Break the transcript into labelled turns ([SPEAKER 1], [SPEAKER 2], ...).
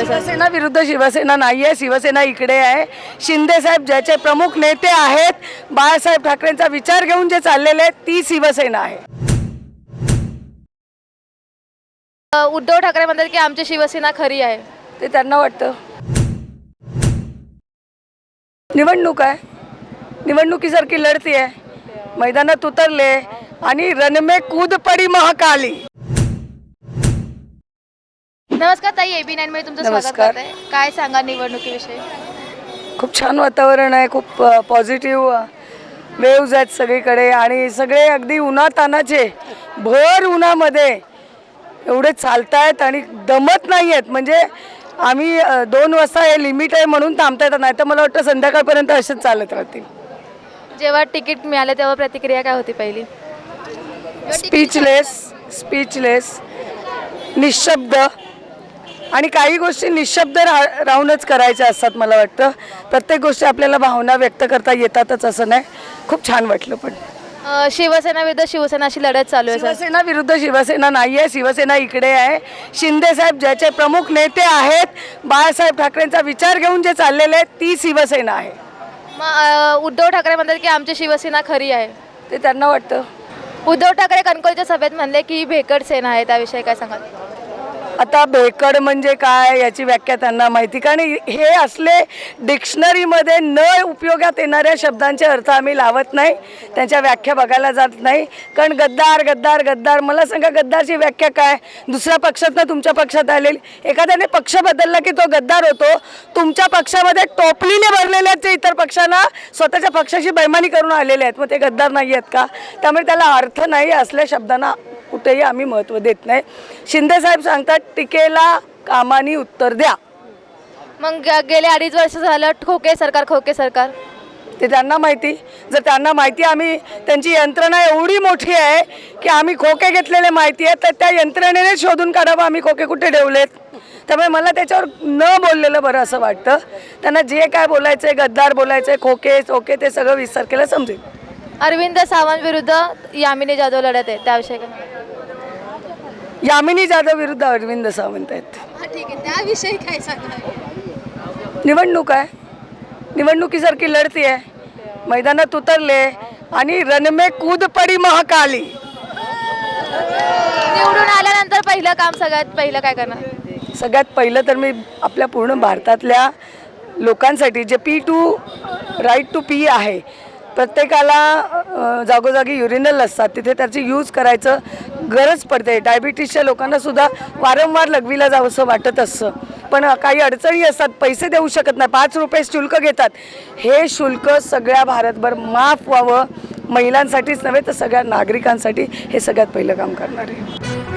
[SPEAKER 1] शिवसेना विरुद्ध शिवसेना नाही आहे शिवसेना इकडे आहे. शिंदे साहेब ज्याचे प्रमुख नेते आहेत बाळासाहेब ठाकरेंचा विचार घेऊन जे चाललेले आहेत ती शिवसेना आहे.
[SPEAKER 2] उद्धव ठाकरे म्हणतात की आमची शिवसेना खरी आहे.
[SPEAKER 1] ते त्यांना वाटतं. निवडणूक आहे. निवडणुकीसारखी लढती आहे मैदानात उतरले आणि रणमे कूद पडी महाकाली
[SPEAKER 2] नमस्कार ताई एबी नाईन मध्ये तुमचं स्वागत
[SPEAKER 1] नमस्कार.
[SPEAKER 2] करते. काय सांगा निवडणुकीविषयी?
[SPEAKER 1] खूप छान वातावरण आहे खूप पॉझिटिव्ह वेव्ज आहेत सगळीकडे आणि सगळे अगदी उन्हातानाचे भर उन्हामध्ये एवढे चालतायत आणि दमत नाही आहेत म्हणजे आम्ही अ, दोन वाजता हे लिमिट आहे म्हणून थांबता येतात नाही तर मला वाटतं संध्याकाळपर्यंत असेच चालत राहतील.
[SPEAKER 2] जेव्हा तिकीट मिळालं तेव्हा प्रतिक्रिया काय होती पहिली?
[SPEAKER 1] स्पीचलेस स्पीचलेस निशब्द. आणि काही गोष्टी निशब्द रा राहूनच करायच्या असतात मला वाटतं. प्रत्येक गोष्टी आपल्याला भावना व्यक्त करता येतातच असं नाही. खूप छान वाटलं पण.
[SPEAKER 2] अ, शिवसेना विरुद्ध शिवसेना अशी लढत चालू आहे सर.
[SPEAKER 1] शिवसेना विरुद्ध शिवसेना नाही आहे. शिवसेना इकडे आहे. शिंदे साहेब ज्याचे प्रमुख नेते आहेत बाळासाहेब ठाकरेंचा विचार घेऊन जे चाललेले आहेत ती शिवसेना आहे.
[SPEAKER 2] मग अ, उद्धव ठाकरे म्हणतात की आमची शिवसेना खरी आहे.
[SPEAKER 1] ते त्यांना वाटतं.
[SPEAKER 2] उद्धव ठाकरे कणकोलीच्या सभेत म्हणले की ही भेकड सेना आहे त्याविषयी काय सांगाल?
[SPEAKER 1] आता भेकड म्हणजे काय याची व्याख्या त्यांना माहिती. कारण हे असले डिक्शनरीमध्ये न उपयोगात येणाऱ्या शब्दांचे अर्थ आम्ही लावत नाही. त्यांच्या व्याख्या बघायला जात नाही. कारण गद्दार गद्दार गद्दार. मला सांगा गद्दारची व्याख्या काय? दुसऱ्या पक्षातनं तुमच्या पक्षात आलेली. एखाद्याने पक्ष बदलला की तो गद्दार होतो. तुमच्या पक्षामध्ये टोपलीने भरलेले आहेत ते इतर पक्षांना स्वतःच्या पक्षाची बैमानी करून आलेले आहेत. मग ते गद्दार नाही आहेत का? त्यामुळे त्याला अर्थ नाही असल्या शब्दांना कुठेही आम्ही महत्त्व देत नाही. शिंदे साहेब सांगतात टीकेला कामानी उत्तर द्या.
[SPEAKER 2] मग गेले अडीच वर्ष झालं खोके सरकार खोके सरकार.
[SPEAKER 1] ते त्यांना माहिती. जर त्यांना माहिती आम्ही त्यांची यंत्रणा एवढी मोठी आहे की आम्ही खोके घेतलेले माहिती आहे तर त्या यंत्रणेने शोधून काढावं आम्ही खोके कुठे ठेवलेत. त्यामुळे मला त्याच्यावर न बोललेलं बरं असं वाटतं. त्यांना जे काय बोलायचं आहे गद्दार बोलायचं आहे खोके चोके ते सगळं विस्तार केलं समजेल.
[SPEAKER 2] अरविंद सावंत विरुद्ध यामिनी जाधव लढत आहे त्याविषयी
[SPEAKER 1] यामिनी जाधव विरुद्ध अरविंद सावंत आहेत.
[SPEAKER 2] ठीक आहे. त्याविषयी काय
[SPEAKER 1] निवडणूक आहे. निवडणुकीसारखी लढती आहे. मैदानात उतरले आणि रणमे कूद पडी महाकाली.
[SPEAKER 2] निवडून आल्यानंतर पहिलं काम सगळ्यात पहिलं काय करणार?
[SPEAKER 1] सगळ्यात पहिलं तर मी आपल्या पूर्ण भारतातल्या लोकांसाठी जे P to right to P आहे प्रत्येकाला अ, जागोजागी युरिनल असतात. तिथे त्याची यूज करायचं गरज पडते. डायबिटीसच्या लोकांना सुद्धा वारंवार लघवीला जावंसं वाटत असतं. पण काही अडचणी असतात पैसे देऊ शकत नाही. पाच रुपये शुल्क घेतात. हे शुल्क सगळ्या भारतभर माफ व्हावं. महिलांसाठीच नव्हे तर सगळ्या नागरिकांसाठी हे सगळ्यात पहिलं काम करणार आहे.